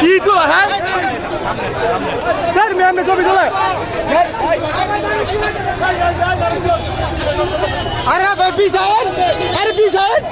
কি তোলা হ্যাঁ? ম্যাম ছবি তোলা। আরে ভাই পিছায়েন আরে পিছায়েন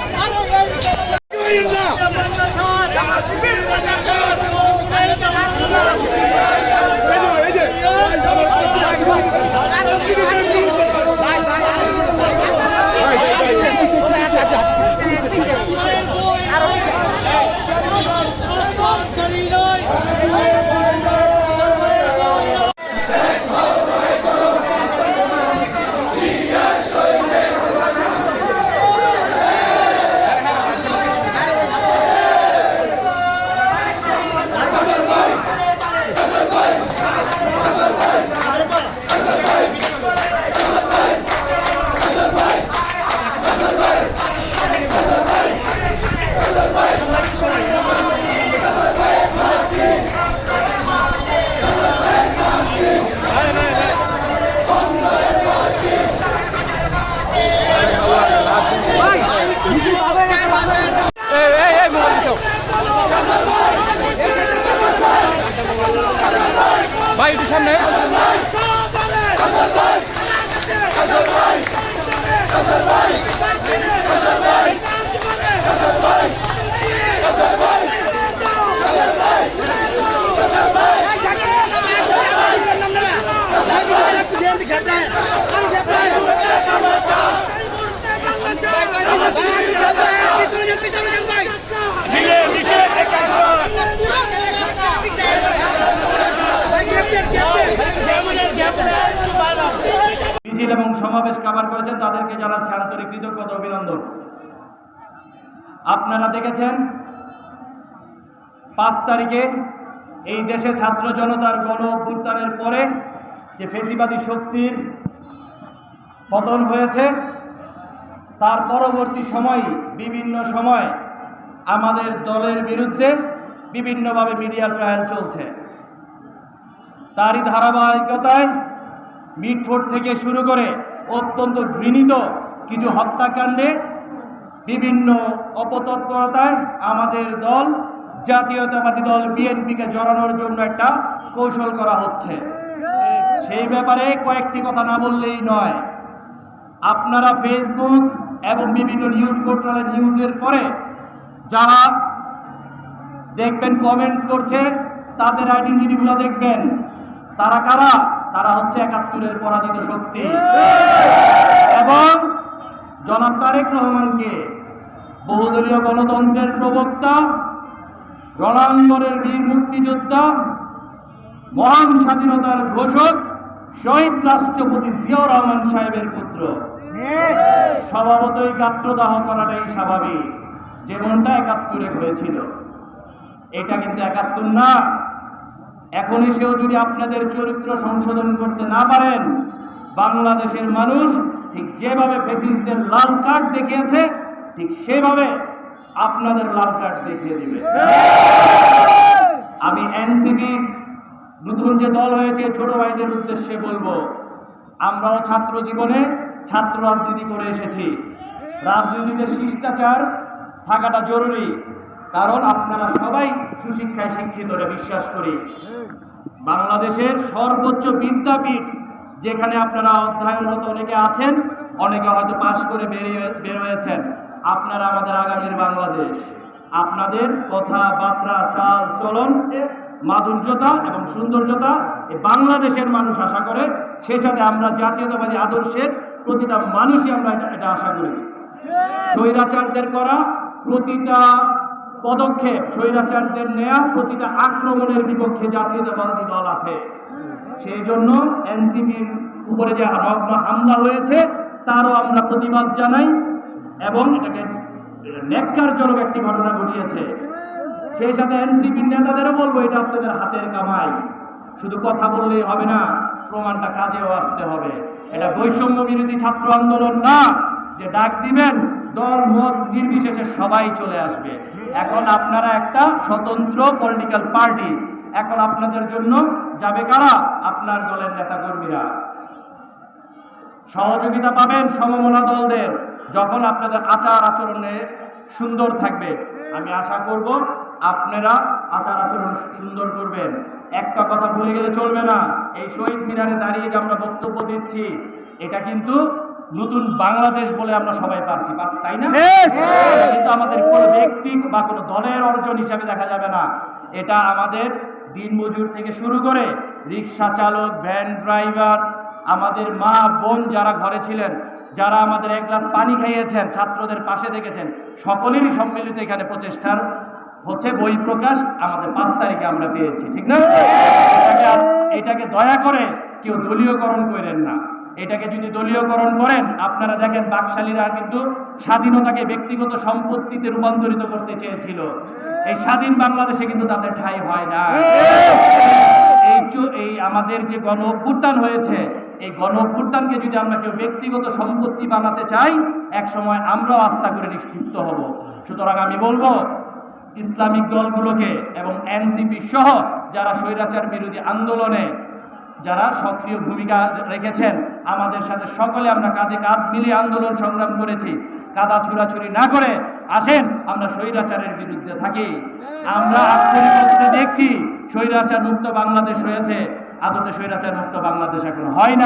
ভাই একটু কাভার করেছেন, তাদেরকে জানাচ্ছি আন্তরিক কৃতজ্ঞতা অভিনন্দন। আপনারা দেখেছেন, পাঁচ তারিখে এই দেশে ছাত্র জনতার গণ অভ্যুত্থানের পরে যে ফেসিবাদী শক্তির পতন হয়েছে, তার পরবর্তী সময়, বিভিন্ন সময় আমাদের দলের বিরুদ্ধে বিভিন্নভাবে মিডিয়া ট্রায়াল চলছে। তারই ধারাবাহিকতায় মিটফোর্ড থেকে শুরু করে অত্যন্ত ঘৃণিত কিছু হত্যাকাণ্ডে বিভিন্ন অপতৎপরতায় আমাদের দল, জাতীয়তাবাদী দল বিএনপিকে জড়ানোর জন্য একটা কৌশল করা হচ্ছে। সেই ব্যাপারে কয়েকটি কথা না বললেই নয়। আপনারা ফেসবুক এবং বিভিন্ন নিউজ পোর্টালে নিউজের পরে যারা দেখবেন কমেন্টস করছে, তাদের আইডেন্টিটিগুলো দেখবেন। তারা কারা? তারা হচ্ছে একাত্তরের পরাজিত শক্তি। এবং জনাব তারেক রহমানকে বহুদলীয় গণতন্ত্রের প্রবক্তা, রণাঙ্গনের বীর মুক্তিযোদ্ধা, মহান স্বাধীনতার ঘোষক, শহীদ রাষ্ট্রপতি জিয়াউর রহমান সাহেবের পুত্র। স্বভাবতই গাত্রদাহ করাটাই স্বাভাবিক। যেমনটা একাত্তরে হয়েছিল। এটা কিন্তু একাত্তর না। এখন এসেও যদি আপনাদের চরিত্র সংশোধন করতে না পারেন, বাংলাদেশের মানুষ ঠিক যেভাবে ফেসিসদের লাল কার্ড দেখিয়েছে, ঠিক সেভাবে আপনাদের লাল কার্ড দেখিয়ে দিবে। আমি এনসিপি নতুন যে দল হয়েছে, ছোট ভাইদের উদ্দেশ্যে বলব, আমরাও ছাত্র জীবনে ছাত্র রাজনীতি করে এসেছি। রাজনীতিতে শিষ্টাচার থাকাটা জরুরি। কারণ আপনারা সবাই সুশিক্ষায় শিক্ষিত বিশ্বাস করি। বাংলাদেশের সর্বোচ্চ বিদ্যাপীঠ যেখানে আপনারা অধ্যয়নরত অনেকে আছেন অনেকে হয়তো পাশ করে বেরিয়ে বের হয়েছেন আপনারা আমাদের আগামীর বাংলাদেশ। আপনাদের কথাবার্তা চাল চলন মাধুর্যতা এবং সৌন্দর্যতা বাংলাদেশের মানুষ আশা করে। সেই সাথে আমরা জাতীয়তাবাদী আদর্শের প্রতিটা মানুষই আমরা এটা- এটা আশা করি। স্বৈরাচারদের করা প্রতিটা পদক্ষেপ স্বৈরাচারদের নেয়া প্রতিটা আক্রমণের বিপক্ষে জাতীয়তাবাদী দল আছে। সেই জন্য এনসিপির উপরে যে নগ্ন হামলা হয়েছে, তারও আমরা প্রতিবাদ জানাই এবং এটাকে ন্যাক্কারজনক একটি ঘটনা ঘটিয়েছে। সেই সাথে এনসিপির নেতাদেরও বলব, এটা আপনাদের হাতের কামাই। শুধু কথা বললেই হবে না, প্রমাণটা কাজেও আসতে হবে। এটা বৈষম্য বিরোধী ছাত্র আন্দোলন না। যে ডাক দিবেন, দল, মত নির্বিশেষে সবাই চলে আসবে। এখন আপনারা একটা স্বতন্ত্র পলিটিক্যাল পার্টি এখন আপনাদের জন্য যাবে কারা? আপনার দলের নেতাকর্মীরা। সহযোগিতা পাবেন সমমনা দলদের। যখন আপনাদের আচার আচরণে সুন্দর থাকবে, আমি আশা করব আপনারা আচার আচরণ সুন্দর করবেন। একটা কথা ভুলে গেলে চলবে না। এই শহীদ মিনারে দাঁড়িয়ে যে আমরা বক্তব্য দিচ্ছি, এটা কিন্তু নতুন বাংলাদেশ বলে আমরা সবাই পারছি তাই না? কিন্তু আমাদের কোনো ব্যক্তি বা কোনো দলের অর্জন হিসাবে দেখা যাবে না। এটা আমাদের দিনমজুর থেকে শুরু করে রিক্সা চালক ভ্যান ড্রাইভার আমাদের মা বোন যারা ঘরে ছিলেন যারা আমাদের এক গ্লাস পানি খাইয়েছেন ছাত্রদের পাশে দেখেছেন সকলেরই সম্মিলিত এখানে প্রচেষ্টার হচ্ছে বই প্রকাশ আমাদের পাঁচ তারিখে আমরা পেয়েছি ঠিক না? এটাকে এটাকে দয়া করে কেউ দলীয়করণ করেন না। এটাকে যদি দলীয়করণ করেন, আপনারা দেখেন বাকশালীরা কিন্তু স্বাধীনতাকে ব্যক্তিগত সম্পত্তিতে রূপান্তরিত করতে চেয়েছিল। এই স্বাধীন বাংলাদেশে কিন্তু তাদের ঠাঁই হয় না। এই এই আমাদের যে গণ অভ্যুত্থান হয়েছে, এই গণ অভ্যুত্থানকে যদি আমরা কেউ ব্যক্তিগত সম্পত্তি বানাতে চাই এক সময় আমরাও আস্থা করে নিক্ষিপ্ত হব। সুতরাং আমি বলব, ইসলামিক দলগুলোকে এবং এনসিপি সহ যারা স্বৈরাচার বিরোধী আন্দোলনে যারা সক্রিয় ভূমিকা রেখেছেন, আমাদের সাথে সকলে আমরা কাঁধে কাঁধ মিলিয়ে আন্দোলন সংগ্রাম করেছি। কাদা ছুরাছুরি না করে আসেন, আমরা স্বৈরাচারের বিরুদ্ধে থাকি। আমরা দেখছি, স্বৈরাচার মুক্ত বাংলাদেশ হয়েছে। আদতে স্বৈরাচার মুক্ত বাংলাদেশ এখন হয় না